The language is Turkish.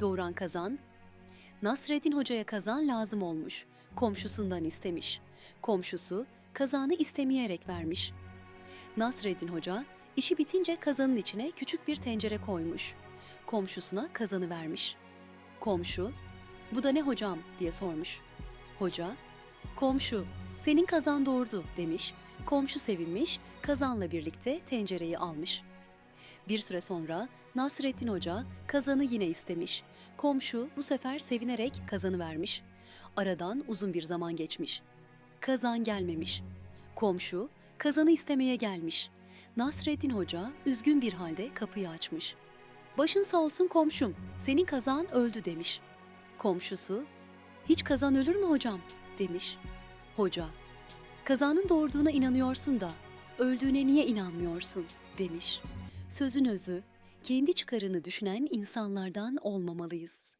Doğuran kazan, Nasreddin Hoca'ya kazan lazım olmuş. Komşusundan istemiş. Komşusu kazanı istemeyerek vermiş. Nasreddin Hoca işi bitince kazanın içine küçük bir tencere koymuş. Komşusuna kazanı vermiş. Komşu, bu da ne hocam diye sormuş. Hoca, komşu senin kazan doğurdu demiş. Komşu sevinmiş, kazanla birlikte tencereyi almış. Bir süre sonra Nasrettin Hoca kazanı yine istemiş. Komşu bu sefer sevinerek kazanı vermiş. Aradan uzun bir zaman geçmiş. Kazan gelmemiş. Komşu kazanı istemeye gelmiş. Nasrettin Hoca üzgün bir halde kapıyı açmış. Başın sağ olsun komşum, senin kazan öldü demiş. Komşusu, hiç kazan ölür mü hocam? demiş. Hoca, kazanın doğurduğuna inanıyorsun da öldüğüne niye inanmıyorsun? demiş. Sözün özü, kendi çıkarını düşünen insanlardan olmamalıyız.